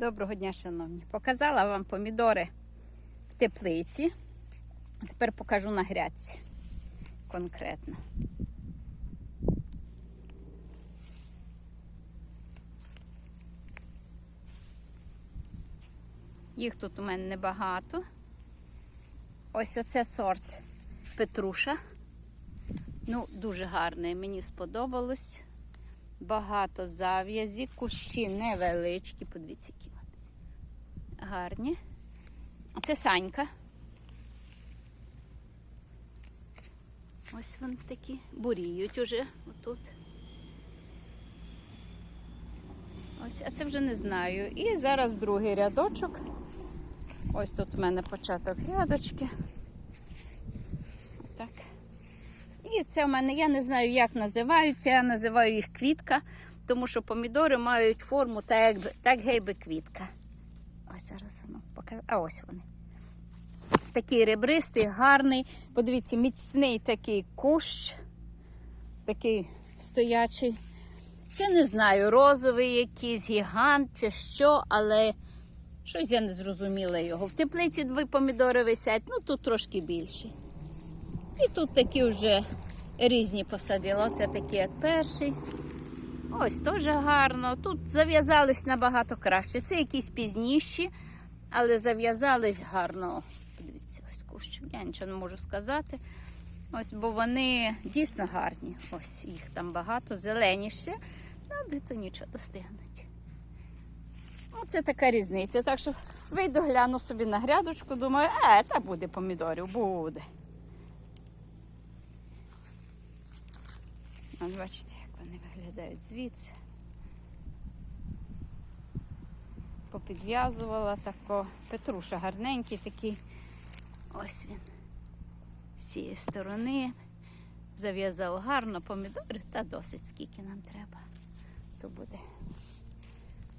Доброго дня, шановні. Показала вам помідори в теплиці. Тепер покажу на грядці конкретно. Їх тут у мене небагато. Ось оце сорт Петруша. Ну, дуже гарний, мені сподобалось. Багато зав'язі, кущі невеличкі, подивіться, які вони. Гарні. Це Санька. Ось вони такі. Буріють уже отут. Ось, а це вже не знаю. І зараз другий рядочок. Ось тут у мене початок рядочки. Так. І це в мене, я не знаю, як називаються, я називаю їх квітка, тому що помідори мають форму так, так гейби квітка. Ось зараз воно покажу. А ось вони. Такий ребристий, гарний. Подивіться, міцний такий кущ, такий стоячий. Це не знаю, розовий якийсь гігант чи що, але щось я не зрозуміла його. В теплиці дві помідори висять, ну тут трошки більші. І тут такі вже різні посадила. Оце такі, як перший. Ось теж гарно. Тут зав'язались набагато краще. Це якісь пізніші, але зав'язались гарно. Подивіться, ось кущ. Я нічого не можу сказати. Ось, бо вони дійсно гарні. Ось їх там багато, зелені ще. Ну, де то нічого достигнуть. Оце така різниця. Так що вийду, гляну собі на грядочку, думаю, е, та буде помідорів, буде. Ось бачите, як вони виглядають звідси. Попідв'язувала тако. Петруша гарненький такий. Ось він. З цієї сторони. Зав'язав гарно помідори та досить скільки нам треба. То буде.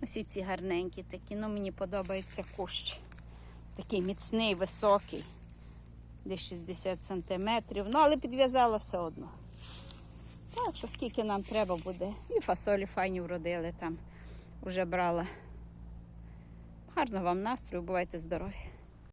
Ось і ці гарненькі такі. Ну, мені подобається кущ. Такий міцний, високий. Десь 60 сантиметрів. Ну, але підв'язала все одно. Так що скільки нам треба буде. І фасолі файні вродили там. Вже брала. Гарного вам настрою, бувайте здорові.